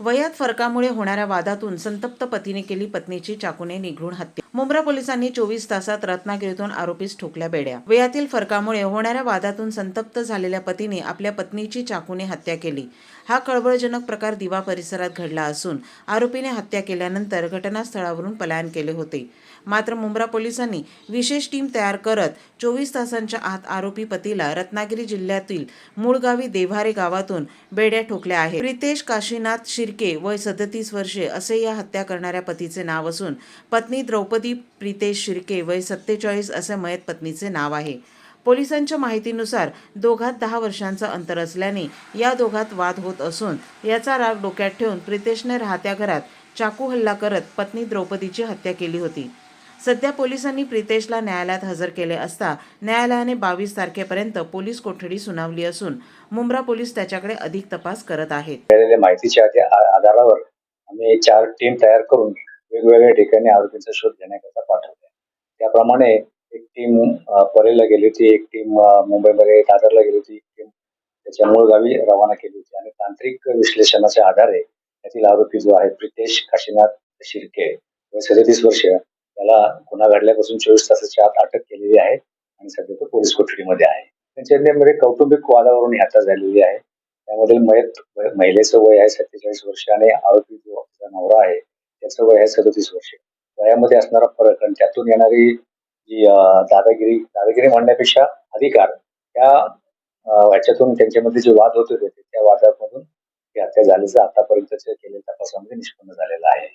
वयात फरकामुळे होणाऱ्या वादातून संतप्त पतीने केली पत्नीची चाकूने निघून हत्या मुंब्रा पोलिसांनी चोवीस तासात रत्नागिरीतून आरोपीस ठोकल्या बेड्या. वयातील फरकामुळे होणाऱ्या वादातून संतप्त झालेल्या पतीने आपल्या पत्नीची चाकूने हत्या केली. हा कळबळजनक प्रकार दिवा परिसरात घडला असून आरोपीने हत्या केल्यानंतर घटनास्थळावरून पलायन केले होते. मात्र मुंब्रा पोलिसांनी विशेष टीम तयार करत चोवीस तासांच्या आत आरोपी पतीला रत्नागिरी जिल्ह्यातील मूळगावी देव्हारे गावातून बेड्या ठोकल्या आहेत. प्रितेश काशीनाथ शिर्के वय सदतीस वर्षे असे या हत्या करणाऱ्या पतीचे नाव असून पत्नी द्रौपदी प्रितेश शिर्के वय सत्तेचाळीस असे मयत पत्नीचे नाव आहे. पोलिसांच्या माहितीनुसार दोघात दहा वर्षांचं अंतर असल्याने या दोघात वाद होत असून याचा राग डोक्यात ठेवून प्रितेशने राहत्या घरात चाकू हल्ला करत पत्नी द्रौपदीची हत्या केली होती. सध्या पोलिसांनी प्रितेशला न्यायालयात हजर केले असता न्यायालयाने बावीस तारखेपर्यंत पोलीस कोठडी सुनावली असून मुंब्रा पोलीस त्याच्याकडे अधिक तपास करत आहेत. मिळालेल्या माहितीच्या आधारावर आम्ही चार टीम तयार करून वेगवेगळ्या ठिकाणी आरोपींचा शोध घेण्याकरता पाठवले. त्याप्रमाणे एक टीम परेला गेली होती एक टीम मुंबईमध्ये दादरला गेली होती एक टीम त्याच्या मूळ गावी रवाना केली होती. आणि तांत्रिक विश्लेषणाच्या आधारे त्यातील आरोपी जो आहे प्रितेश काशीनाथ शिर्के सदतीस वर्ष त्याला गुन्हा घडल्यापासून चोवीस तासाच्या आत अटक केलेली आहे आणि सध्या तो पोलीस कोठडीमध्ये आहे. त्यांच्यामध्ये कौटुंबिक वादावरून यात्रा हत्या झालेली आहे. त्यामध्ये मयत महिलेचं वय आहे सत्तेचाळीस वर्ष आणि आरोपी जो नवरा आहे त्याचं वय आहे सदतीस वर्ष. वयामध्ये असणारा फरक आणि त्यातून येणारी जी दादागिरी दादागिरी म्हणण्यापेक्षा अधिकार त्या ह्याच्यातून त्यांच्यामध्ये जे वाद होत होते त्या वादामधून ही हत्या झाल्याचं आतापर्यंतच्या केलेल्या तपासामध्ये निष्पन्न झालेलं आहे.